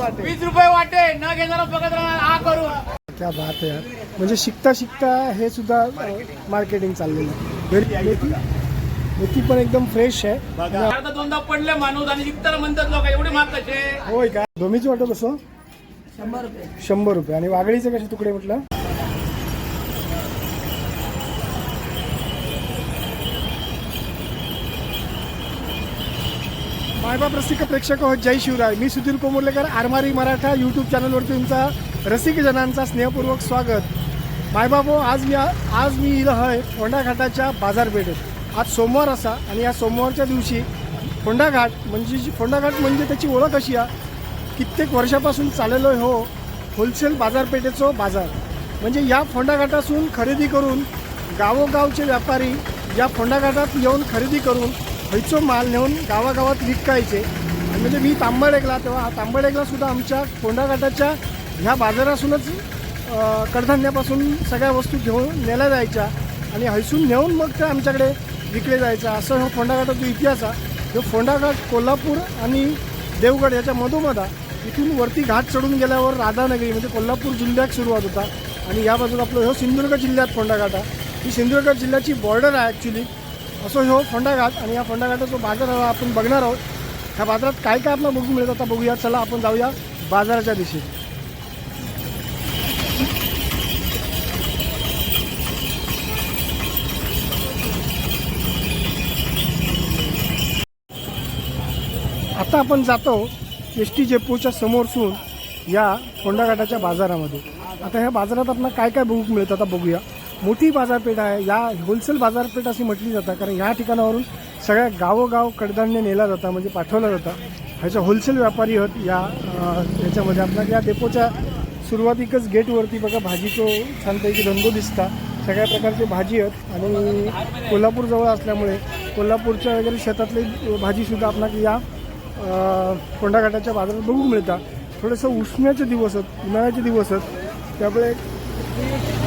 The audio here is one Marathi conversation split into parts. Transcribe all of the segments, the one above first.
वाटे वीस रुपये वाटे न घेणारा बघत राहणार हा करू क्या बात आहे यार. म्हणजे शिकता शिकता हे सुद्धा मार्केटिंग चाललेलं आहे. मेथी. मेथी पण एकदम फ्रेश आहे. अर्धा दोनदा पडले माणूस आणि विकताना म्हणतात लोक एवढे महाग कसे? होय का? दोमीची वाटत कसं शंभर रुपये. आणि वागळीचे कसे तुकडे म्हटलं? मायबाप रसिक प्रेक्षक हो जय शिवराय. मी सुधीर कोमुर्लेकर आरमारी मराठा यूट्यूब चॅनलवरती तुमचा रसिकजनांचा स्नेहपूर्वक स्वागत. मायबाप हो आज मी आज मी इथं आहे फोंडा घाटाच्या बाजारपेठेत. आज सोमवार असा आणि या सोमवारच्या दिवशी फोंडा घाट म्हणजे जी- फोंडा घाट म्हणजे त्याची ओळख अशी आहे. कित्येक वर्षापासून चाललेलो आहे हो होलसेल बाजारपेठेचो बाजार. म्हणजे या फोंडाघाटातून खरेदी करून गावोगावचे व्यापारी या फोंडा घाटात येऊन खरेदी करून हैचो माल नेऊन गावागावात विकायचे. आणि म्हणजे मी तांबडेगला तेव्हा हा तांबडेगला सुद्धा आमच्या कोंडाघाटाच्या ह्या बाजारातूनच कडधान्यापासून सगळ्या वस्तू घेऊन नेल्या जायच्या. आणि हैसून नेऊन मग ते आमच्याकडे विकले जायचं असं हा फोंडाघाटाचा इतिहास आहे जो फोंडाघाट कोल्हापूर आणि देवगड याच्या मधोमधा इथून वरती घाट चढून गेल्यावर राधानगरी म्हणजे कोल्हापूर जिल्ह्यात सुरुवात होता. आणि या बाजूला आपलं हो सिंधुदुर्ग जिल्ह्यात फोंडाघाट आहे. ही सिंधुदुर्ग जिल्ह्याची बॉर्डर आहे ॲक्च्युली असो हो फोंडाघाट आणि या फोंडा जो बाजार आपण बघणार आहोत. ह्या बाजारात काय काय आपल्याला बघू मिळत आता बघूया. चला आपण जाऊया बाजाराच्या दिशेत आता आपण जातो एस टी जेपूच्या समोरसून या फोंडाघाटाच्या बाजारामध्ये. आता ह्या बाजारात आपण काय काय बघू मिळतं आता बघूया. मोठी बाजारपेठ आहे. या होलसेल बाजारपेठ अशी म्हटली जातात कारण या ठिकाणावरून सगळ्या गावोगाव कडधान्य नेला जातं म्हणजे पाठवलं जातं. ह्याच्या होलसेल व्यापारी आहेत या याच्यामध्ये आपल्या या डेपोच्या सुरुवातीकच गेटवरती बघा भाजीचं छानपैकी रंगो दिसता. सगळ्या प्रकारची भाजी आहेत आणि कोल्हापूरजवळ असल्यामुळे कोल्हापूरच्या वगैरे शेतातली भाजीसुद्धा आपणाला या कोंडाघाटाच्या बाजारात बघू मिळतात थोडंसं उष्ण्याचे दिवस आहेत उन्हाळ्याचे दिवस आहेत त्यामुळे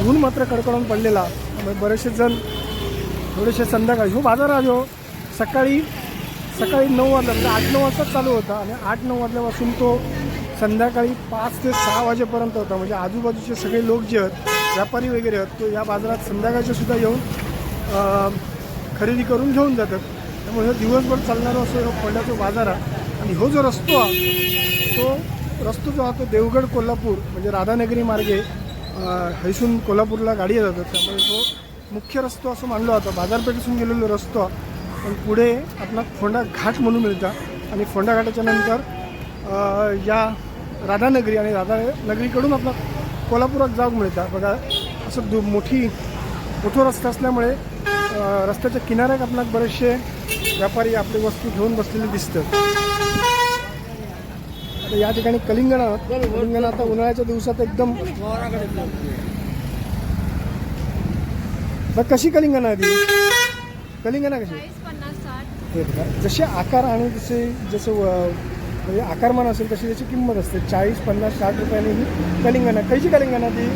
ऊन मात्र कडकडून पडलेला. बरेचसे जण थोडेसे संध्याकाळी हो बाजार आहे हो. सकाळी सकाळी नऊ वाजला म्हणजे आठ नऊ वाजता चालू होता. आणि आठ नऊ वाजल्यापासून तो संध्याकाळी पाच ते सहा वाजेपर्यंत होता. म्हणजे आजूबाजूचे सगळे लोक जे आहेत व्यापारी वगैरे आहेत तो या बाजारात संध्याकाळचे सुद्धा येऊन खरेदी करून घेऊन जातात. त्यामुळे दिवसभर चालणारा असं हा फोंड्याचा बाजार आहे. आणि हो जो रस्तो आहे तो रस्तो जो आहे तो देवगड कोल्हापूर म्हणजे राधानगरी मार्गे हैसून कोल्हापूरला गाडी येतात त्यामुळे तो मुख्य रस्तो असं मानला जातो बाजारपेठेतून गेलेलो रस्तो. पण पुढे आपला फोंडा घाट म्हणून मिळतं. आणि फोंडा घाटाच्या नंतर या राधानगरी आणि राधानगरीकडून आपला कोल्हापुरात जाऊ मिळतात बघा असं दु मोठी मोठं रस्ता असल्यामुळे रस्त्याच्या किनाऱ्यात आपल्याला बरेचसे व्यापारी आपली वस्तू घेऊन बसलेले दिसतात. आता या ठिकाणी कलिंगण आहे. कलिंगण आता उन्हाळ्याच्या दिवसात एकदम बघ कशी कलिंगण आहे ती कलिंगण कशी? जसे आकार आणि जसे जसं म्हणजे आकारमान असेल तशी त्याची किंमत असते. चाळीस पन्नास साठ रुपयाने ही कलिंगण आहे कैची कलिंगण ती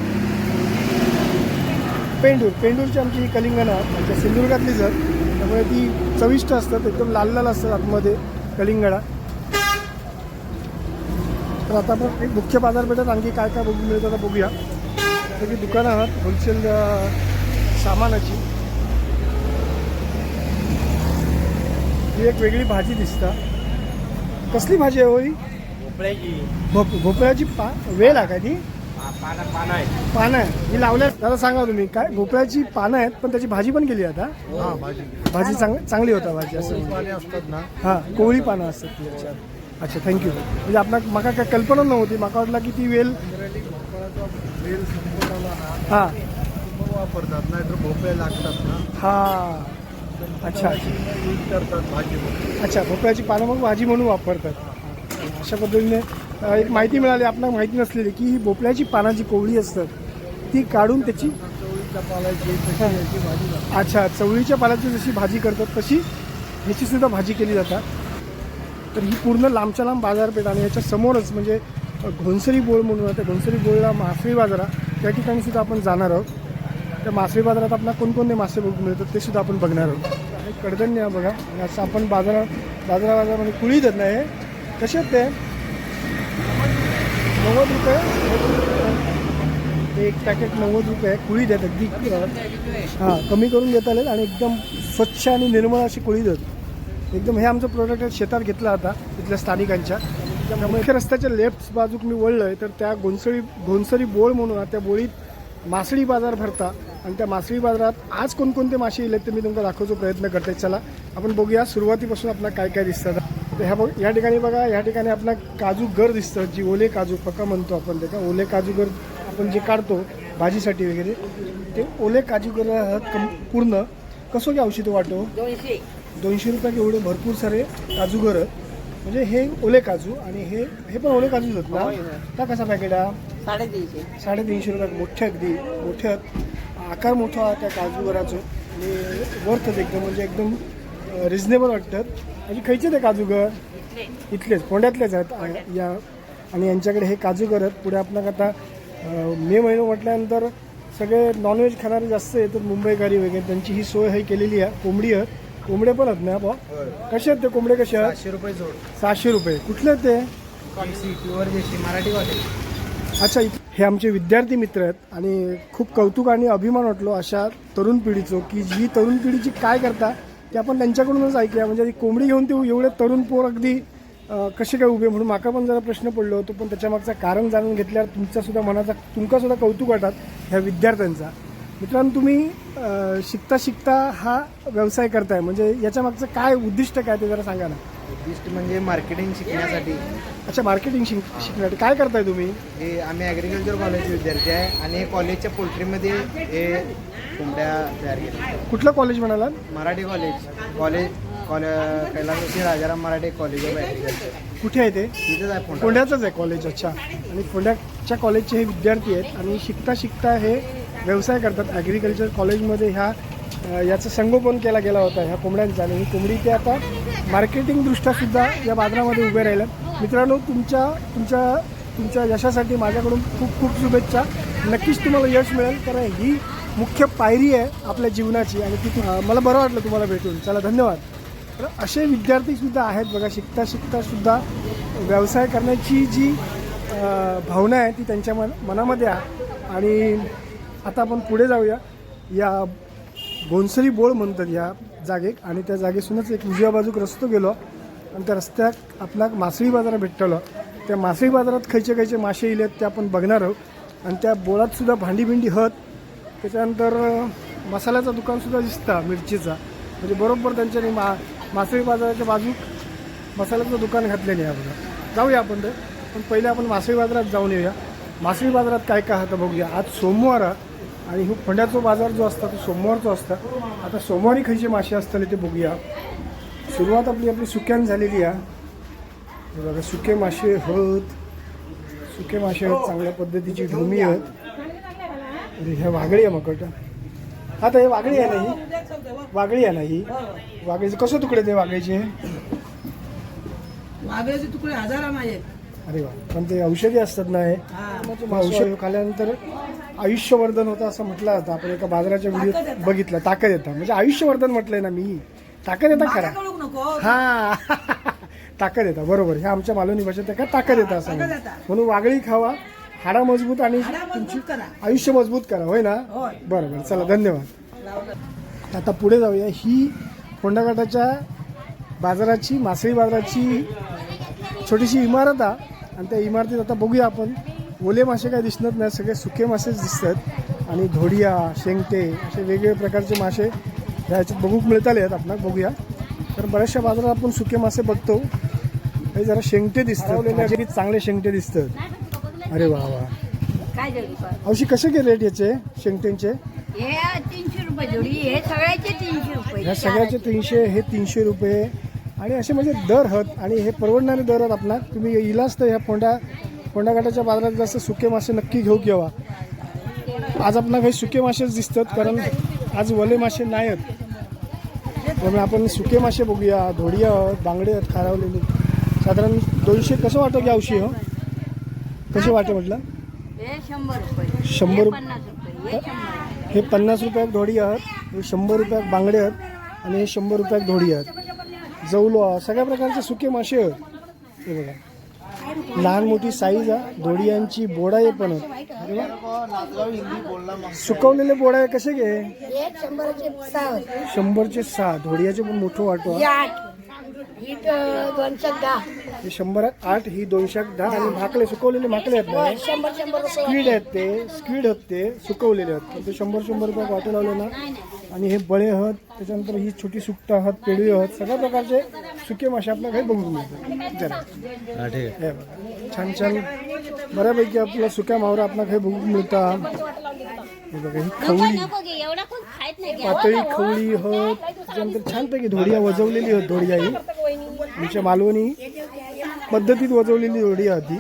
पेंडूर. पेंडूरची आमची ही कलिंगण आमच्या सिंधुदुर्गातलीच आहेत त्यामुळे ती चविष्ट असतात. एकदम लाल लाल असतात आतमध्ये कलिंगडा तर आता आपण एक मुख्य बाजारपेठेत आणखी काय काय बघू मिळतं आता बघूया. सगळी दुकानं आहात होलसेल सामानाची ही एक वेगळी भाजी दिसता. कसली भाजी आहे हो ही? भोपळ्याची. भोप भोपळ्याची पा वेल आहे का ती? पानं पानं आहे पानं आहे ही लावल्या दादा सांगा तुम्ही काय? भोपळ्याची पानं आहेत पण त्याची भाजी पण केली आता? हा भाजी. भाजी चांग चांगली होता भाजी असं. असतात ना. हां कोवळी पानं असतात. अच्छा थँक्यू म्हणजे आपला माका काय कल्पना नव्हती. माका वाटलं की ती वेल वेल ना हां. वापरतात नाहीतर भोपळे लागतात ना हां. अच्छा यूज करतात भाजी म्हणून. अच्छा भोपळ्याची पानं मग भाजी म्हणून वापरतात. अशा पद्धतीने एक माहिती मिळाली आपल्याला माहिती नसलेली की ही भोपळ्याची पानाची कोवळी असतात. ती काढून त्याची भाजी अच्छा चवळीच्या पाल्याची जशी भाजी करतात तशी ह्याची सुद्धा भाजी केली जातात. तर ही पूर्ण लांबच्या लांब बाजारपेठ आणि याच्या समोरच म्हणजे घोणसरी बोळ म्हणून त्या घोणसरी बोळला मासळी बाजारा त्या ठिकाणी सुद्धा आपण जाणार आहोत. त्या मासळी बाजारात आपल्याला कोणकोणते मासे बघू मिळतात ते सुद्धा आपण बघणार आहोत. आणि कडधन्य बघा आणि असं आपण बाजारात बाजारा बाजारामध्ये कुळी धरणं आहे. तसेच कसे आहेत ते नव्वद रुपये एक पॅकेट नव्वद रुपये कुळी देत अगदी हां कमी करून घेता येईल आणि एकदम स्वच्छ आणि निर्मळ अशी कुळी देत एकदम हे आमचं प्रोडक्ट शेतात घेतला होता इथल्या स्थानिकांच्या. त्यामुळे मुख्य रस्त्याच्या लेफ्ट बाजूक मी वळलं आहे तर त्या गोंसळी घोंसरी बोळ म्हणून त्या बोळीत मासळी बाजार भरता. आणि त्या मासळी बाजारात आज कोणकोणते मासे येले ते मी तुमचा दाखवचो प्रयत्न करते चला आपण बघूया सुरुवातीपासून आपल्याला काय काय दिसतं तर ह्या बघ या ठिकाणी बघा या ठिकाणी आपला काजू गर दिसतं जी ओले काजू पका म्हणतो आपण त्याचा ओले काजू गर आपण जे काढतो भाजीसाठी वगैरे ते ओले काजू गर हा कम पूर्ण. कसं घ्या औषध वाटो? दोनशे रुपये एवढे भरपूर सारे काजू गर म्हणजे हे ओले काजू आणि हे हे पण ओले काजूच होय, ना. का कसा पॅकेट हा? साडेतीनशे. साडेतीनशे रुपयात मोठे अगदी मोठे. आकार मोठा आहे त्या काजूगराचो आणि वर्थ एकदम म्हणजे एकदम रिजनेबल वाटतात. आणि खयचे ते काजूगर इथलेच कोंड्यातलेच आहेत या. आणि यांच्याकडे हे काजूगर आहेत. पुढे आपल्याला आता मे महिना म्हटल्यानंतर सगळे नॉनव्हेज खाणारे जास्त येतात मुंबईकारी वगैरे त्यांची ही सोय ही केलेली आहे कोंबडी आहेत कोंबडे पण आहेत ना बा कसे आहेत ते कोंबडे कसे आहेत? पाचशे रुपये जोड. सहाशे रुपये. कुठले आहेत ते? प्युअर देशी मराठी कॉलेज अच्छा हे आमचे विद्यार्थी मित्र आहेत आणि खूप कौतुक आणि अभिमान वाटलो अशा तरुण पिढीचं की जी तरुण पिढीची काय करता ते आपण त्यांच्याकडूनच ऐकूया. म्हणजे ती कोंबडी घेऊन ते एवढे तरुण पोर अगदी अं, कसे काय उभे? म्हणून माका पण जरा प्रश्न पडलो होतो पण त्याच्या मागचं कारण जाणून घेतल्यावर तुमचा सुद्धा मनाचा तुमका सुद्धा कौतुक वाटत ह्या विद्यार्थ्यांचा. मित्रांनो तुम्ही शिकता शिकता हा व्यवसाय करताय. म्हणजे याच्या मागचं काय उद्दिष्ट काय ते जरा सांगा ना. उद्दिष्ट म्हणजे मार्केटिंग शिकण्यासाठी. अच्छा मार्केटिंग शिक शिकण्यासाठी. काय करताय तुम्ही? हे आम्ही ॲग्रिकल्चर कॉलेजचे विद्यार्थी आहे आणि हे कॉलेजच्या पोल्ट्रीमध्ये हे कोंबड्या तयार केल्या. कुठलं कॉलेज म्हणालात? मराठी कॉलेज कॉलेज कॉलेज कैलासवासी Rajaram Marathe college of agriculture कुठे आहे ते? तिथेच आहे फोंड्याचंच आहे कॉलेज अच्छा. आणि फोंड्याच्या कॉलेजचे हे विद्यार्थी आहेत आणि शिकता शिकता हे व्यवसाय करतात. ॲग्रिकल्चर कॉलेजमध्ये ह्या याचं संगोपन केला गेला होता ह्या कोंबड्यांचा. आणि ही कोंबडी ते आता मार्केटिंगदृष्ट्यासुद्धा या बाजारामध्ये उभे राहिल्यात. मित्रांनो तुमच्या तुमच्या तुमच्या यशासाठी माझ्याकडून खूप खूप शुभेच्छा. नक्कीच तुम्हाला यश मिळेल कारण ही मुख्य पायरी आहे आपल्या जीवनाची. आणि ती मला बरं वाटलं तुम्हाला भेटून. चला धन्यवाद. तर असे विद्यार्थीसुद्धा आहेत बघा शिकता शिकतासुद्धा व्यवसाय करण्याची जी भावना आहे ती त्यांच्या मन मनामध्ये आहे. आणि आता आपण पुढे जाऊया. या गोंसरी बोळ म्हणतात या जागेक. आणि त्या जागेसूनच एक उजव्या बाजूक रस्तो गेलो. आणि त्या रस्त्याक आपला मासळी बाजारा भेटतलो त्या मासळी बाजारात खयचे खयचे मासे येलेत ते आपण बघणार आहोत. आणि त्या बोळात सुद्धा भांडी भिंडी हत. त्याच्यानंतर मसाल्याचं दुकानसुद्धा दिसतं मिरचीचा. म्हणजे बरोबर त्यांच्यानी मा मासळी बाजाराच्या बाजूक मसाल्याचं दुकान घातलेलं आहे बघा जाऊया आपण ते. पण पहिले आपण मासळी बाजारात जाऊन येऊया. मासळी बाजारात काय काय आहे बघूया. आज सोमवार आहे. आणि हो फंड्याचा बाजार जो असता तो सोमवारचा असता. आता सोमवारी खयचे मासे असतले ते बघूया. सुरुवात आपली आपली सुक्यान झालेली आहे हे बघा सुके मासे हत सुके मासे आहेत चांगल्या पद्धतीची ढोमी आहेत. अरे ह्या वागळी आहे मकट. हा तर हे वागळी आहे ना ही? वागळी आहे ना ही? वागळीचे कसं तुकडे ते वागळीचे? वाघळ्याचे तुकडे हजार अरे वा पण ते औषधी असतात ना हे? मग औषध खाल्यानंतर आयुष्यवर्धन होतं असं म्हटलं जातं. आपण एका बाजाराच्या व्हिडिओ बघितलं. ताकद येतं. म्हणजे आयुष्यवर्धन म्हटलंय ना मी. ताकद येतं खरा. हा. ताकद येतं. बरोबर. हे आमच्या मालवणी भाषेत काय ताकद येतं असं. म्हणून. वागळी खावा. हाडा मजबूत आणि तुमची. आयुष्य मजबूत करा. होय ना? होय. बरं बरं चला धन्यवाद. आता पुढे जाऊया. ही फोंडाघाटाच्या बाजाराची मासळी बाजाराची छोटीशी इमारत आहे. आणि त्या इमारतीत आता बघूया आपण. ओले मासे काय दिसणार नाही सगळे सुके मासेच दिसतात. आणि धोडिया शेंगटे असे वेगवेगळे प्रकारचे मासे ह्या ह्याच्यात बघूक मिळताले आहेत आपण बघूया. तर बऱ्याचशा बाजारात आपण सुके मासे बघतो. हे जरा शेंगटे दिसतात. चांगले शेंगटे दिसतात. अरे वा वा. काय झाली पण. औषधी कसे के रेट याचे शेंगटेंचे हे तीनशे रुपये जोडी हे सगळ्याचे तीनशे रुपये. ह्या सगळ्याचे तीनशे हे तीनशे रुपये. आणि असे म्हणजे दर हत आणि हे परवडणारे दर आहेत आपला तुम्ही इलाच तर ह्या फोंडा फोंडाघाटाच्या बाजारात जास्त सुके मासे नक्की घेऊ केव्हा आज आपला काही सुके मासेच दिसतात कारण आज वले मासे नाही आहेत. त्यामुळे आपण सुके मासे बघूया. धोडिया आहेत बांगडे आहेत खारावलेले. साधारण दोनशे कसं वाटतं की औषधी हो? कसे वाटे म्हटलं? शंभर रुपये. हे. पन्नास रुपयात धोडी आहेत हे शंभर रुपयात बांगडे आहेत आणि हे शंभर रुपयात धोडी आहेत. जवलो. सगळ्या प्रकारचे सुके मासे आहेत. हे बघा. लहान मोठी साईज आहे. पण. नांदगाव हिंदी बोलला मग सुकवलेले बोडाय कसे घे? शंभरचे सहा धोडियाचे पण मोठं वाटो ही ही दोनशे दहा. हे शंभर आठ ही दोनशे दहा. आणि भाकले सुकवलेले भाकले आहेत ना? शंभर शंभर रुपये स्क्वीड आहेत ते स्क्वीड आहेत ते सुकवलेले आहेत. पण ते शंभर शंभर रुपये वाटे लावले ना. आणि हे बळे आहेत त्याच्यानंतर ही छोटी सुकटा आहात पेडवी आहात सगळ्या प्रकारचे सुके मासे आपल्या घरी बघून मिळतात. जरा. हे बघा. छान छान. बऱ्यापैकी आपल्याला सुक्या मावरा आपल्या घरी बघून मिळतात. हे बघा ही खवळी. पातळी खवळी होत त्याच्यानंतर छानपैकी धोडिया वजवलेली होत धोडिया ही. आमच्या मालवणी पद्धतीत वजवलेली धोडिया होती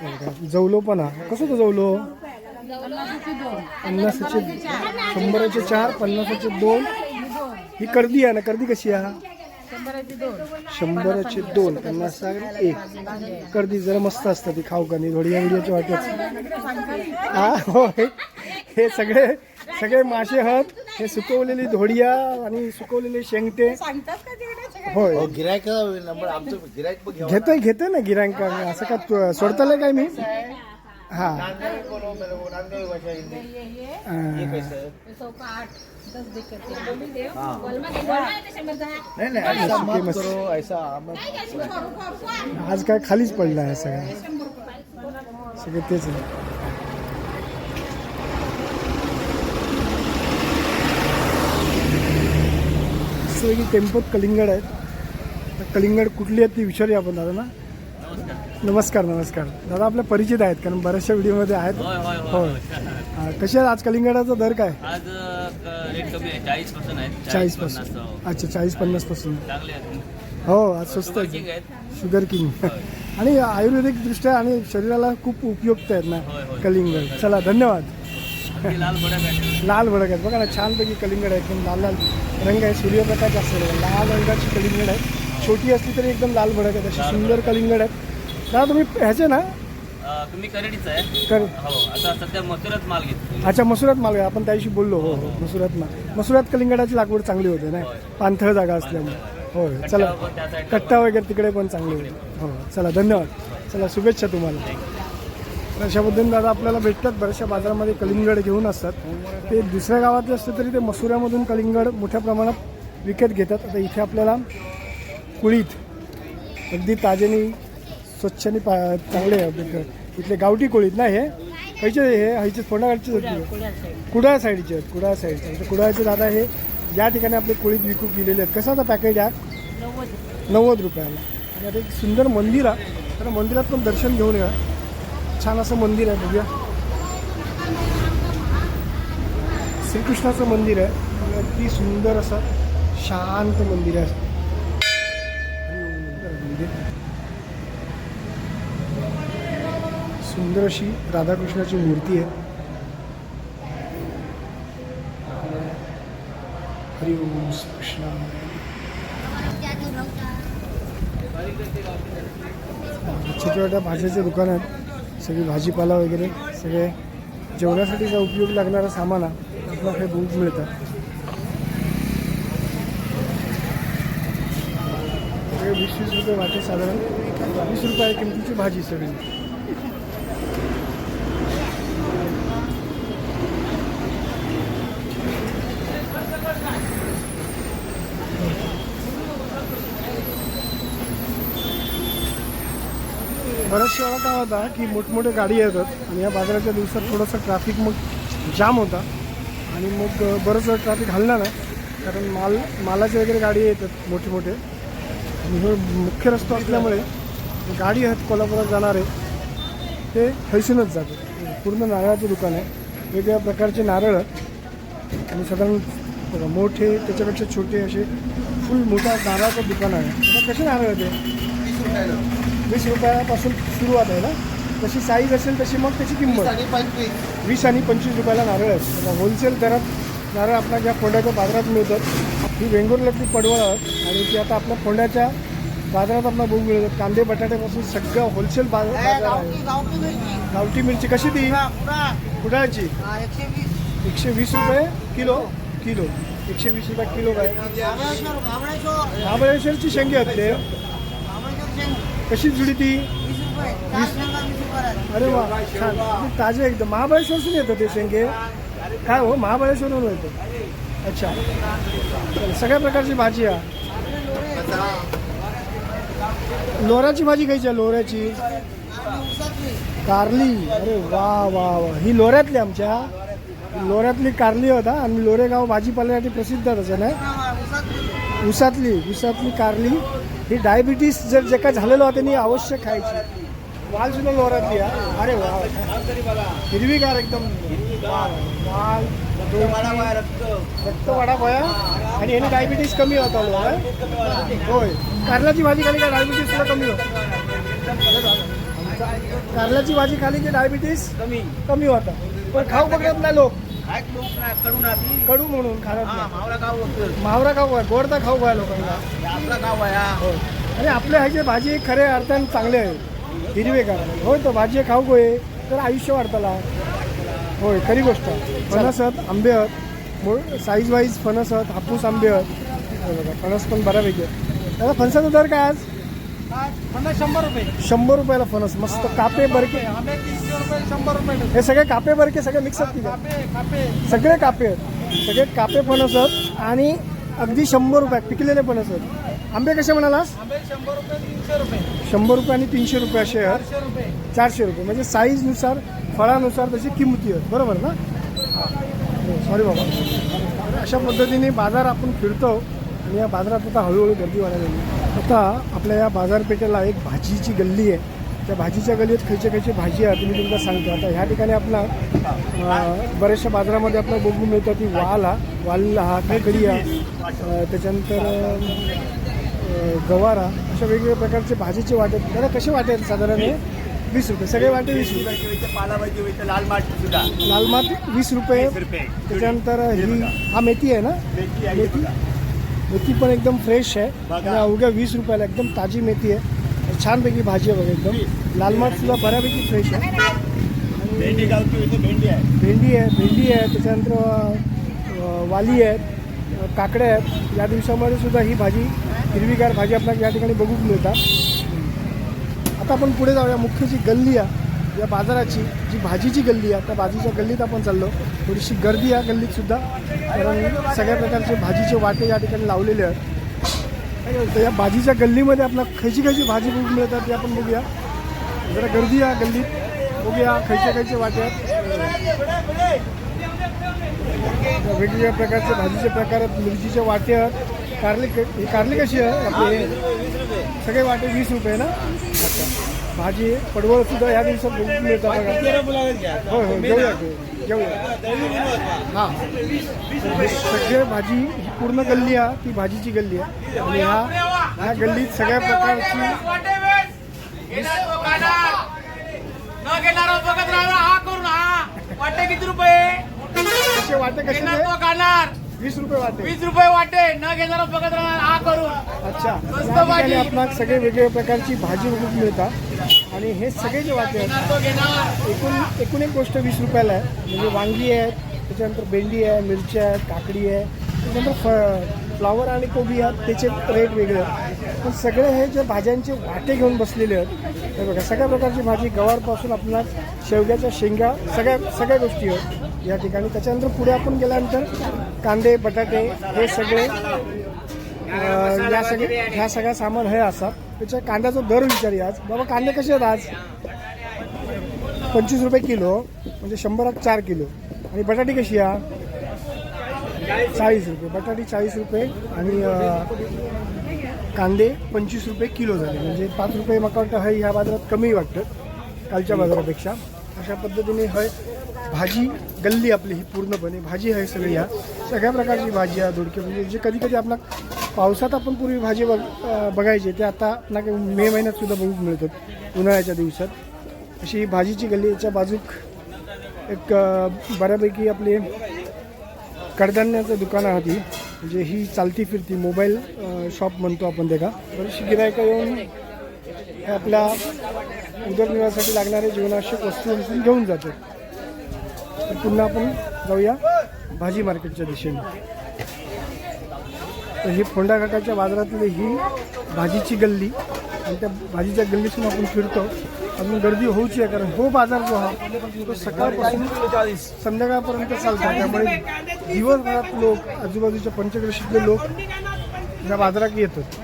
हे जवलो पण हा. कसं तो जवलो? पन्नासाचे शंभराचे चार पन्नासाचे दोन. ही कर्दी आहे ना कर्दी कशी आहे? शंभराचे दोन पन्नास एक. कर्दी जरा मस्त असतात ती खाऊ का नाही धोडिया बिडियाच्या वाटेच हा होय. हे सगळे सगळे मासे आहेत. हे सुकवलेली धोडिया आणि सुकवलेले शेंगटे होय. गिरायक नंबर आमचं गिरायक घेतोय घेतोय ना गिरांक असं का सोडतालय काय मी? हा आज काय खालीच पडलं आहे सगळं. सगळे तेच सगळी टेम्पोत कलिंगड आहेत. कलिंगड कुठली आहेत ती विचारूया आपण दादा ना नमस्कार नमस्कार. दादा आपल्या परिचित आहेत कारण बऱ्याचशा व्हिडिओमध्ये आहेत. हा, कसे आहेत आज कलिंगडाचा दर काय? चाळीसपासून हो. अच्छा चाळीस पन्नासपासून. हो आज स्वस्त शुगर किंग आणि आयुर्वेदिक दृष्ट्या आणि शरीराला खूप उपयुक्त आहेत ना. कलिंगड. चला धन्यवाद. लाल भडक आहेत लाल भडक आहेत. बघा ना छानपैकी कलिंगड आहे एकदम लाल लाल रंग आहे. सूर्यप्रकाश असतो. लाल रंगाची कलिंगड आहे. छोटी असली तरी एकदम लाल भडक आहेत. अशी सुंदर कलिंगड आहेत. दादा तुम्ही ह्याचे ना? अं, तुम्ही करेडीच आहे. कर. हो आता सध्या मथुरात माल घेतो अच्छा मसुरात माल. आपण त्याशी बोललो. हो हो मसुरात माल. मसुरात कलिंगडाची लागवड चांगली होते ना पाणथळ जागा असल्यामुळे. होय. चला. कट्टा वगैरे तिकडे पण चांगले होते. हो चला धन्यवाद. चला शुभेच्छा तुम्हाला. तर अशा पद्धतीने दादा आपल्याला भेटतात बऱ्याचशा बाजारामध्ये कलिंगड घेऊन असतात. ते दुसऱ्या गावातले असले तरी ते मसुऱ्यामधून कलिंगड मोठ्या प्रमाणात विकत घेतात. आता इथे आपल्याला कुळीत अगदी ताजेनी स्वच्छनी पा चांगले इथले गावठी कोळीत ना हे? खायचे हे? हायचे फोंडागाडचे कुडाळ साईडचे. आहेत कुडाळ साईडचे. म्हणजे कुडाळचे दादा हे या ठिकाणी आपले कोळीत विकू केलेले आहेत. कसं आता पॅकेज आहे? नव्वद रुपयाला. आणि आता एक सुंदर मंदिर आहे. तर मंदिरात पण दर्शन घेऊन या. छान असं मंदिर आहे बघूया श्रीकृष्णाचं मंदिर आहे. अगदी सुंदर असं शांत मंदिर आहे. सुंदर मंदिर सुंदर अशी राधाकृष्णाची मूर्ती आहे. हरि ओम कृष्णा छोट्या छोट्या भाज्याचे दुकान आहेत सगळी भाजीपाला वगैरे सगळे जेवणासाठीचा उपयोग लागणारा सामान आहे हे बहुत मिळतं. सगळे वीस वीस रुपये वाटे साधारण. वीस रुपये किमतीची भाजी सगळी. बऱ्याच वेळा काय होता की मोठमोठे गाडी येतात आणि या बाजाराच्या दिवसात थोडंसं ट्रॅफिक मग जाम होता. आणि मग बरंच ट्रॅफिक हलणार नाही कारण माल मालाचे वगैरे गाडी येतात मोठे मोठे आणि हे मुख्य रस्ता असल्यामुळे गाडी आहेत कोल्हापुरात जाणारे ते हैसूनच जाते पूर्ण नारळाचं दुकान आहे. वेगवेगळ्या प्रकारचे नारळ आणि साधारण बघा मोठे त्याच्यापेक्षा छोटे असे फुल मोठा नारळाचं दुकान आहे. आता कसे नारळ आहे ते वीस रुपयापासून सुरुवात आहे ना तशी साईज असेल तशी मग त्याची किंमत. वीस आणि पंचवीस. रुपयाला नारळ आहेत होलसेल दरात नारळ आपल्या ज्या फोंड्याच्या बाजारात मिळतात ही वेंगुर्ल्यातली पडवळ आणि ती आता आपल्या फोंड्याच्या बाजारात आपल्याला बघू मिळतात कांदे बटाट्यापासून सगळं होलसेल बाजार आहे. गावठी मिरची. कशी ती? कुडाळची. एकशे वीस. रुपये किलो. किलो. एकशे वीस रुपये किलो काय? महाबळेश्वरची शेंगे आहेत ते. कशी जुडी ती? अरे वा छान. म्हणजे ताजे एकदम. महाबळेश्वरसून येतं ते शेंगे. काय हो महाबळेश्वरून येतं अच्छा. सगळ्या प्रकारची भाजी आहे लोऱ्याची भाजी खायची आहे लोऱ्याची. कारली. अरे वा वा वा. ही लोऱ्यातली आमच्या. लोऱ्यातली कारली होता. आणि लोरेगाव भाजीपाल्यासाठी प्रसिद्ध आहे ना नाही? उसातली उसातली कारली. ही डायबिटीस जर जे काय झालेलं होतं त्यांनी अवश्य खायची. वाल सुद्धा आहे. अरे वा. हिरवीगार एकदम. वाल रक्त वाढा भया. आणि याने डायबिटीस कमी होता होय. कारल्याची भाजी खाली का डायबिटीस सुद्धा कमी होतं? कारल्याची भाजी खाली की डायबिटीस कमी. कमी होता. पण खाऊ बघत नाही लोक. कडू म्हणून नाही मावरा खाऊ आहे गोड तर खाऊ आहे लोकांना. आपला गाव आहे हा. आणि आपल्या ह्याचे भाजी खऱ्या अर्थाने चांगले आहे हिरवेगार. होय तर भाजी खाऊ गोय तर आयुष्य वाढताला. होय खरी गोष्ट. फणस आहेत आंबे आहेत साईज वाईज फणस आहेत हापूस आंबे आहेत हे बघा फणस पण बऱ्यापैकी आहे दादा फणसाचा दर काय आज? शंभर रुपये. शंभर रुपयाला फणस मस्त कापे बरके. आंबे तीनशे रुपये शंभर रुपये हे सगळे कापे बरके सगळे मिक्स आहेत तिथे. कापे कापे. सगळे कापे आहेत. सगळे कापे फणस आहेत आणि अगदी शंभर रुपयात पिकलेले फणस आहेत. आंबे कसे म्हणालास? आंबे शंभर रुपये तीनशे रुपये. शंभर रुपये आणि तीनशे रुपये असे आहेत. चारशे रुपये. चारशे रुपये. म्हणजे साईजनुसार फळानुसार त्याची किंमती आहेत. बरोबर ना? सॉरी बाबा. अशा पद्धतीने बाजार आपण फिरतो आणि या बाजारात आता हळूहळू गर्दी लागली. आता आपल्या या बाजारपेठेला एक भाजीची गल्ली आहे. त्या भाजीच्या गल्लीत खयचे खयचे भाजी आहे तुम्ही तुमचा सांगतो. आता ह्या ठिकाणी आपला बऱ्याचशा बाजारामध्ये आपल्याला बघून मिळतं की वाल हा वाल हा काकडी हा त्याच्यानंतर गवारा अशा वेगवेगळ्या प्रकारचे भाजीचे वाटे आहेत. त्याला कसे वाटे आहेत साधारण हे? वीस रुपये. सगळे वाटे वीस रुपये. पालाभाजी लाल माठ सुद्धा लाल माठ वीस रुपये. रुपये त्याच्यानंतर ही हा मेथी आहे ना? मेथी? मेथी पण एकदम फ्रेश आहे. आणि अवघ्या वीस रुपयाला एकदम ताजी मेथी आहे. छानपैकी भाजी आहे बघा एकदम. लाल माठ सुद्धा बऱ्यापैकी फ्रेश आहे. भेंडी भेंडी आहे. भेंडी आहे भेंडी आहे त्याच्यानंतर वाली आहेत काकड्या आहेत. या दिवसामध्ये सुद्धा ही भाजी हिरवीगार भाजी आपल्याला या ठिकाणी बघून मिळतात. आता आपण पुढे जाऊया. मुख्य जी गल्ली आहे या बाजाराची जी भाजीची गल्ली आहे त्या भाजीच्या गल्लीत आपण चाललो. थोडीशी गर्दी आहे गल्लीत सुद्धा. कारण सगळ्या प्रकारचे भाजीचे वाटे या ठिकाणी लावलेले आहेत. तर या भाजीच्या गल्लीमध्ये आपल्याला खयची खयची भाजी खूप मिळतात ते आपण बघूया. जरा गर्दी आहे गल्लीत. बघूया खयचे खयचे वाटे आहेत. वेगवेगळ्या प्रकारचे भाजीचे प्रकार आहेत. मिरचीचे वाटे आहेत. कारली क- ही कारली कशी आहे? आपले सगळे वाटे वीस रुपये ना? अच्छा. भाजी पडवळ सुद्धा या दिवसात बघून मिळतात बघा. होय होय घेऊया हां. सगळे भाजी ही पूर्ण गल्ली आहे ती भाजीची गल्ली आहे. आणि ह्या ह्या गल्लीत सगळ्या प्रकारची वाटे किती रुपये? वाटे कसे वीस रुपये वाटे. वीस रुपये वाटे न घेणार बघत राहणार हा करून. अच्छा. या ठिकाणी. आपणाला सगळे वेगवेगळ्या प्रकारची भाजी बघून मिळतात. आणि हे सगळे जे वाटे आहेत घेणार तो घेणार. एकूण एकूण एक गोष्ट वीस रुपयाला आहे. म्हणजे वांगी आहेत त्याच्यानंतर भेंडी आहे मिरच्या आहेत काकडी आहे त्याच्यानंतर फ फ्लावर आणि कोबी आहेत त्याचे रेट वेगळे आहेत. पण सगळे हे जे भाज्यांचे वाटे घेऊन बसलेले आहेत हे बघा सगळ्या प्रकारची भाजी गवारपासून आपणास शेवग्याच्या शेंगा सगळ्या सगळ्या गोष्टी आहेत. या ठिकाणी. त्याच्यानंतर पुढे आपण गेल्यानंतर कांदे बटाटे हे सगळे या सगळे ह्या सगळ्या सामान हे असतात. त्याच्या कांद्याचा दर विचारी आज. बाबा कांदे कसे आहेत आज? पंचवीस रुपये किलो म्हणजे शंभरात चार किलो. आणि बटाटी कशी आहे? चाळीस रुपये. बटाटी चाळीस रुपये आणि कांदे पंचवीस रुपये किलो झाले. म्हणजे पाच रुपये मका वाटतं हय ह्या बाजारात कमी वाटतं कालच्या बाजारापेक्षा. अशा पद्धतीने हय भाजी गल्ली आपली ही पूर्णपणे. भाजी आहे सगळी ह्या. सगळ्या प्रकारची भाजी आहे दोडके म्हणजे जे कधी कधी आपला पावसात आपण पूर्वी भाजी बघ बघायचे ते आता ना मे महिन्यात सुद्धा बघून मिळतात उन्हाळ्याच्या दिवसात. अशी भाजीची गल्ली याच्या बाजूक एक बऱ्यापैकी आपले कडधान्याचं दुकान आहे ती. म्हणजे ही चालती फिरती मोबाईल शॉप म्हणतो आपण त्याला. बरीचशी गिरायकं येऊन हे आपल्या उदरनिर्वाहासाठी लागणारे जीवनावश्यक वस्तू घेऊन जातात. तर पुन्हा आपण जाऊया भाजी मार्केटच्या दिशेने. तर ही फोंडा घाटाच्या बाजारातली ही भाजीची गल्ली आणि त्या भाजीच्या गल्लीतून आपण फिरतो. अजून गर्दी होऊची आहे कारण हो बाजार जो हा तो सकाळपासून संध्याकाळपर्यंत चालतो. त्यामुळे दिवसभरात लोक आजूबाजूच्या पंचक्रोशीतले लोक या बाजारात येतात.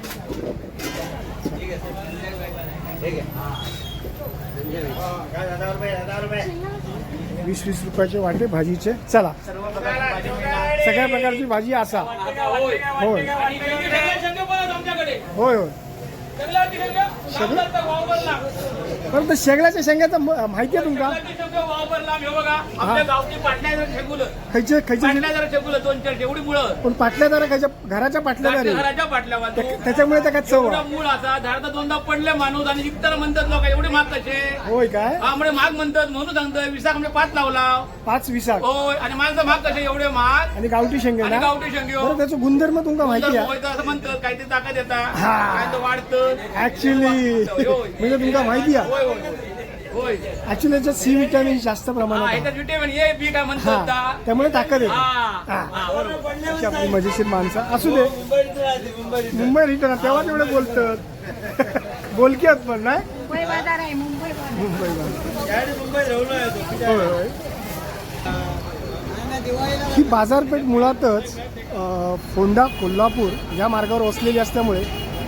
वीस वीस रुपयाचे वाटे भाजीचे. चला. सगळ्या प्रकारची भाजी असा. होय. होय होय. होय बरं तर शेगड्याच्या शेंगाचं माहिती आहे तुमका? खायचे खायचे दोन चार मुळं. पण पाटल्यादार खायच्या घराच्या पाटल्यादार आहे. घराच्या पाटल्या त्या- त्याच्यामुळे त्या काय चव आहे. मूळ असा झाडाचा दोनदा पडले माणूस आणि विकताना म्हणतात लोक एवढे महाग कसे होय काय हा म्हणजे महाग म्हणतात. म्हणून सांगतोय विसाख म्हणजे पाच लावला. पाच विसाक. होय आणि माणसं महाग कसे एवढे महाग. आणि गावठी शेंगे आणि ना? गावठी शेंगे हो. बरं त्याचं गुणधर्म तुमका माहिती आहे. असं म्हणतात काही ते ताकद येतात हा. काय तर वाढतं. ऍक्च्युली म्हणजे तुमका माहिती आहे. ऍक्च्युली याच्यात सी विटॅमिन जास्त हा प्रमाणात आहे. ह्याच्यात विटॅमिन ए बी काय म्हणतात हा का? त्यामुळे ताकद येते हा. अशी आपली मजेशीर माणसं. असू दे. मुंबई रिटर्न तेव्हा तेवढे बोलतात बोलकी आहेत पण नाही? मुंबई बाजार आहे मुंबई बाजार. मुंबई होय होय. ही बाजारपेठ मुळातच अ, फोंडा कोल्हापूर या मार्गावर वसलेली असल्यामुळे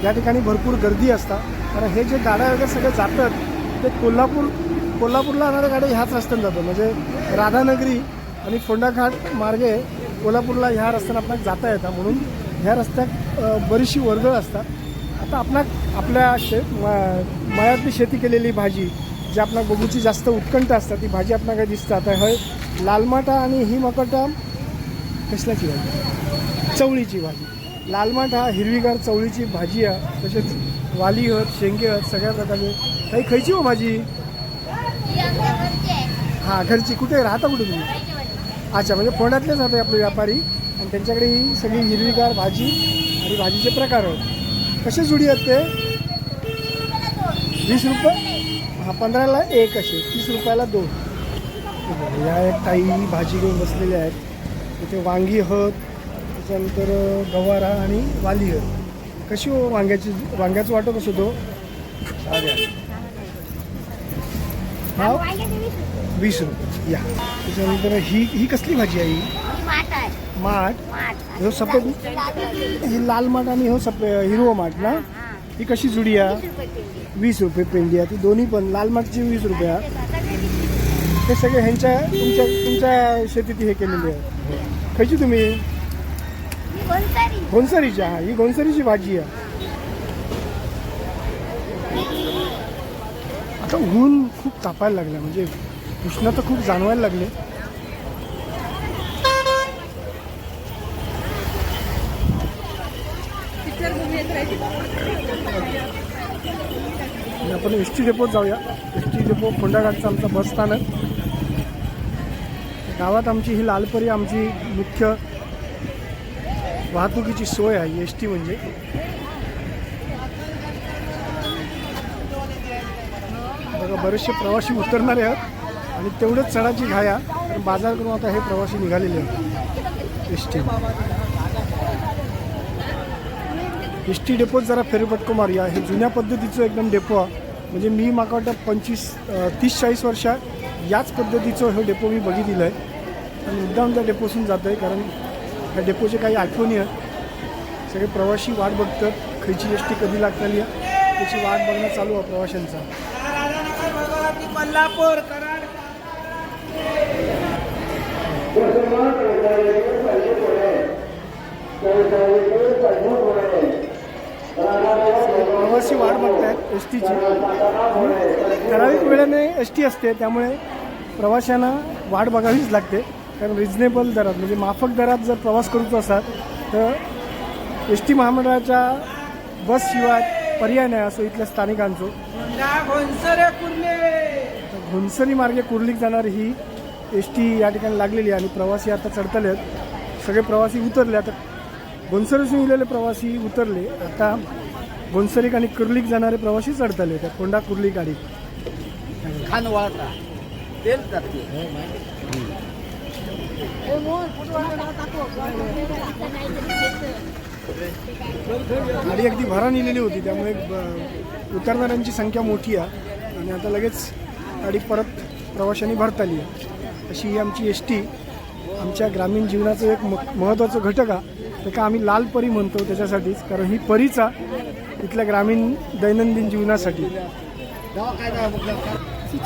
या ठिकाणी भरपूर गर्दी असतात. कारण हे जे गाड्या वगैरे सगळे जातात ते कोल्हापूर कोल्हापूरला जाणाऱ्या गाड्या ह्याच रस्त्याने जातात म्हणजे राधानगरी आणि फोंडाघाट मार्गे कोल्हापूरला ह्या रस्त्याने आपण जाता येतात म्हणून ह्या रस्त्यात बरीचशी वर्दळ असतात. आता आपणा आपल्या शे म- मळ्यातली शेती केलेली भाजी जी आपल्या गोबूची जास्त उत्कंठ असतात ती भाजी आपल्याला काय दिसतं आता हय लालमाटा आणि ही मकटा कसल्याची भाजी? चवळीची भाजी. लालमाट हा हिरवीगार चवळीची भाजी आहे. तसेच वाली हत शेंगे हत सगळ्या प्रकारचे. काही खायची हो भाजी? हां घरची. कुठे? राहता कुठे तुम्ही? अच्छा म्हणजे फोंड्यातलेच राहते आपले व्यापारी. आणि त्यांच्याकडे ही सगळी हिरवीगार भाजी आणि भाजीचे प्रकार आहेत. कसे जुडी आहेत ते? वीस रुपये? हा पंधराला एक असे. तीस रुपयाला दोन. या एक ताई भाजी घेऊन बसलेल्या आहेत. तिथे वांगी हत त्याच्यानंतर गवारा आणि वाली हत. कशी हो वांग्याची? वांग्याचं वाटो कसं तो हो? हा? वीस रुपये. या. त्याच्यानंतर ही ही कसली भाजी आहे ही? माठ. हो सफेद ही लाल माठ आणि हो सफे हिरवं माठ ना? ही कशी जुडी आहे? वीस रुपये पेंडी आहे. ती दोन्ही पण लाल माठची वीस रुपये हे सगळे ह्यांच्या तुमच्या तुमच्या शेतीत हे केलेले आहे. खायची तुम्ही? घोणसरीची हा ही घोणसरीची भाजी आहे. आता ऊन खूप तापायला लागलं म्हणजे उष्णता खूप जाणवायला लागले. आपण एस टी डेपोत जाऊया. एस टी डेपो फोंडाघाटचं आमचं बस स्थानक. गावात आमची ही लालपरी आमची मुख्य वाहतुकीची सोय आहे एस टी म्हणजे. बघा बरेचसे प्रवासी उतरणारे आहेत आणि तेवढेच चढाची घाया. कारण बाजार करून आता हे प्रवासी निघालेले आहेत. S T. एस टी डेपोत जरा फेरफटको मारूया हे जुन्या पद्धतीचं एकदम डेपो आहे. म्हणजे मी माका वाटतं पंचवीस तीस चाळीस वर्षात याच पद्धतीचं हे डेपो मी बघितलेलं आहे. आणि मुद्दाम त्या डेपोसून जातो आहे कारण ह्या डेपोचे काही आठवणी आहेत. सगळे प्रवासी वाट बघतात. खयची एस टी कधी लागताली? आहे त्याची वाट बघणं चालू आहे प्रवाशांचा. कोल्हापूर प्रवासी वाट बघतायत एस टीची. ठराविक वेळेने एस टी असते त्यामुळे प्रवाशांना वाट बघावीच लागते. कारण रिजनेबल दरात म्हणजे माफक दरात जर प्रवास करूचा असाल तर एस टी महामंडळाच्या बसशिवाय पर्याय नाही असो इथल्या स्थानिकांचो. घोणसरे तर घोणसरी मार्गे कुर्लीक जाणारी ही एस टी या ठिकाणी लागलेली आहे आणि प्रवासी आता चढतले आहेत. सगळे प्रवासी उतरले आता घोणसरीतून गेलेले प्रवासी उतरले. आता घोणसरीक आणि कुर्लीक जाणारे प्रवासी चढतले त्या कोंडा कुर्ली गाडी. खान वाळता तेल जाते. गाडी अगदी भरा नेलेली होती त्यामुळे उतरणाऱ्यांची संख्या मोठी आहे. आणि आता लगेच गाडी परत प्रवाशांनी भरताली आहे. अशी ही आमची एस टी आमच्या ग्रामीण जीवनाचं एक म महत्त्वाचं घटक आहे. ते का आम्ही लाल परी म्हणतो त्याच्यासाठीच कारण ही परीचा इथल्या ग्रामीण दैनंदिन जीवनासाठी.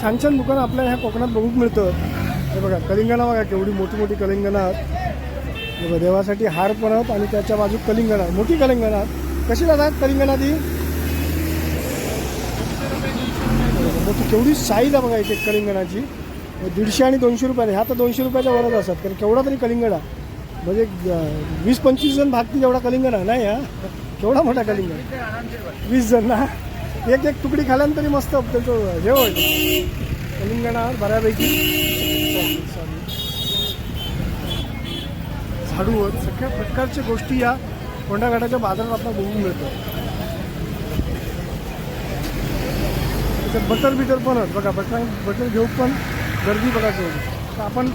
छान छान दुकानं आपल्या ह्या कोकणात बघूक मिळतं. हे बघा कलिंगणा बघा केवढी मोठी मोठी कलिंगणं आहेत. बघा, देवासाठी हार पण आहेत आणि त्याच्या बाजू कलिंगण मोठी कलिंगण आहेत कशी जातात कलिंगणा ती? मोठी केवढी साईज आहे बघा एक एक कलिंगणाची दीडशे आणि दोनशे रुपयाने ह्या तर दोनशे रुपयाच्या वरच असतात कारण केवढा तरी कलिंगणा म्हणजे वीस पंचवीस जण भागतील एवढा कलिंगणा नाही हा? केवढा मोठा कलिंगण वीस जण ना? एक एक तुकडी खाल्यानंतरी मस्त त्याचं हे होईल. तेलंगणावर बऱ्यापैकी झाडूवर सगळ्या प्रकारच्या गोष्टी या कोंडाघाटाच्या बाजारात आपल्याला बघून मिळतात त्याच्यात बटर बिटर पण आहेत बघा बटर बटर घेऊ पण गर्दी बघा तर आपण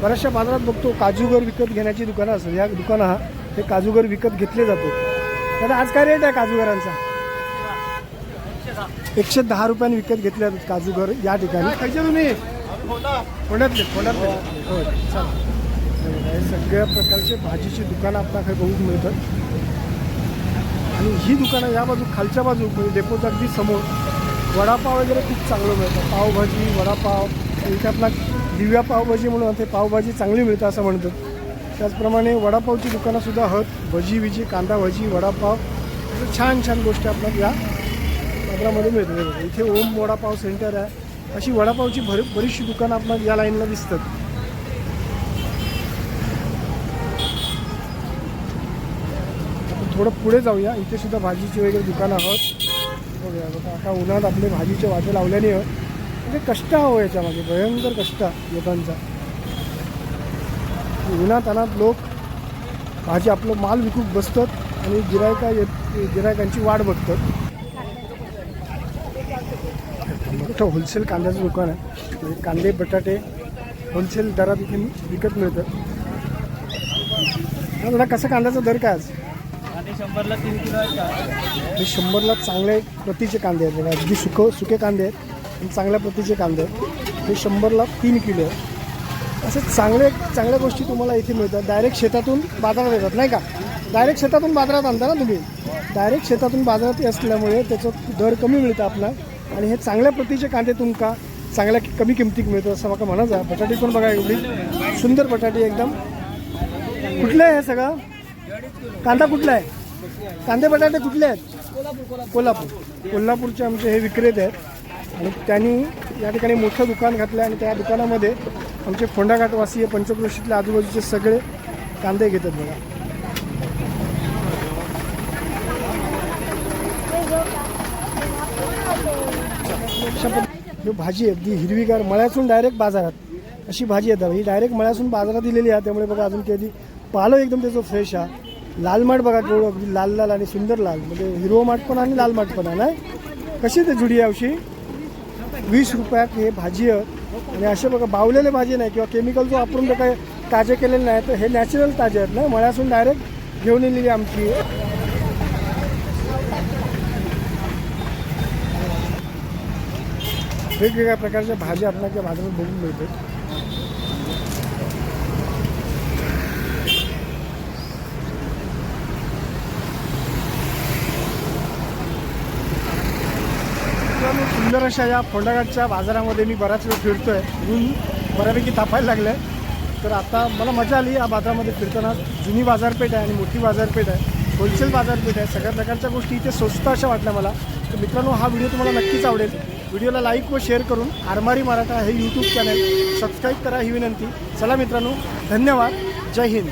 बऱ्याचशा बाजारात बघतो काजूगर विकत घेण्याची दुकानं असतात या दुकानं हा हे काजूगर विकत घेतले जातो तर आज काय रेट आहे काजूगरांचा एकशे दहा रुपयाने विकत घेतले जातात काजूगर या ठिकाणी. खायचे तुम्ही होय चालेल हे हे सगळ्या प्रकारचे भाजीची दुकानं आपल्याकडे बघून मिळतात. आणि ही दुकानं या बाजू खालच्या बाजू म्हणजे डेपोच्या अगदी समोर. वडापाव वगैरे खूप चांगलं मिळतं. पावभाजी वडापाव इथे आपला दिव्या पावभाजी म्हणून ते पावभाजी चांगली मिळतं असं म्हणतात. त्याचप्रमाणे वडापावची दुकानंसुद्धा आहेत भजी विजी कांदा भजी वडापाव. अशा छान छान गोष्टी आपल्याला या केंद्रामध्ये मिळते इथे ओम वडापाव सेंटर आहे. अशी वडापावची भर बरीचशी दुकानं आपल्याला या लाईनला दिसतात. थोडं पुढे जाऊया. इथे सुद्धा भाजीची वगैरे दुकानं आहोत. बघूया बघा आता उन्हात आपले भाजीचे वाटे लावल्याने आहोत म्हणजे कष्ट हवं याच्यामध्ये भयंकर कष्ट आहे लोकांचा. उन्हात अनात लोक भाजी आपलं माल विकूक बसतात आणि गिरायका येत गिरायकांची वाट बघतात. मोठं होलसेल कांद्याचं दुकान आहे. म्हणजे कांदे बटाटे होलसेल दरात इथे विकत मिळतं दादा कसं कांद्याचा दर काय आज? हे शंभरला चांगले प्रतीचे कांदे आहेत बघा. अगदी सुक सुके कांदे आहेत आणि चांगल्या प्रतीचे कांदे आहेत. हे शंभरला तीन किलो आहे. असे चांगले चांगल्या गोष्टी तुम्हाला इथे मिळतात. डायरेक्ट शेतातून बाजारात येतात नाही का? डायरेक्ट शेतातून बाजारात आणता ना तुम्ही. डायरेक्ट शेतातून बाजारात असल्यामुळे त्याचं दर कमी मिळतं आपला. आणि हे चांगल्या प्रतीचे कांदे तुमका चांगल्या कमी किमतीक मिळतं असं मला म्हणायचं आहे. बटाटे पण बघा एवढी सुंदर बटाटे एकदम. कुठलं आहे हे सगळं? कांदा कुठला आहे? कांदे बटाटे कुठले आहेत? कोल्हापूर. कोल्हापूरचे आमचे हे विक्रेते आहेत. आणि त्यांनी या ठिकाणी मोठं दुकान घातलं आणि त्या दुकानामध्ये आमचे फोंडाघाटवासीय पंचक्रोशीतल्या आजूबाजूचे सगळे कांदे घेतात बघा अशा पद्ध- ही भाजी अगदी हिरवीगार मळ्यातून डायरेक्ट बाजारात. अशी भाजी येतात. ही डायरेक्ट मळ्यातून बाजारात दिलेली आहे. त्यामुळे बघा अजून कधी पालं एकदम त्याचं फ्रेश आहे. लाल माठ बघा केवढं अगदी लाल लाल आणि सुंदर लाल. म्हणजे हिरवं माठ पण आणि लाल माठ पण आहे ना कशी ते जुडी यावशी वीस रुपयात हे भाजी आणि असे बघा बावलेले भाजी नाही किंवा केमिकल जो वापरून तर काय ताजे केलेले नाही तर हे नॅचरल ताजे आहेत ना मळ्यासून डायरेक्ट घेऊन येलेली आमची. वेगवेगळ्या प्रकारच्या भाज्या आपल्याला त्या बाजारात बघून मिळते सुंदर अशा या फोंडाघाटच्या बाजारामध्ये मी बराच वेळ फिरतोय. ऊन बऱ्यापैकी तापायला लागलं आहे तर आता मला मजा आली या बाजारामध्ये फिरताना. जुनी बाजारपेठ आहे आणि मोठी बाजारपेठ आहे. होलसेल बाजारपेठ आहे. सगळ्या प्रकारच्या गोष्टी इथे स्वस्त अशा वाटल्या मला. तर मित्रांनो हा व्हिडिओ तुम्हाला नक्कीच आवडेल. व्हिडिओला लाईक व शेअर करून आरमारी मराठा हे यूट्यूब चॅनल सबस्क्राईब करा ही विनंती. चला मित्रांनो धन्यवाद. जय हिंद.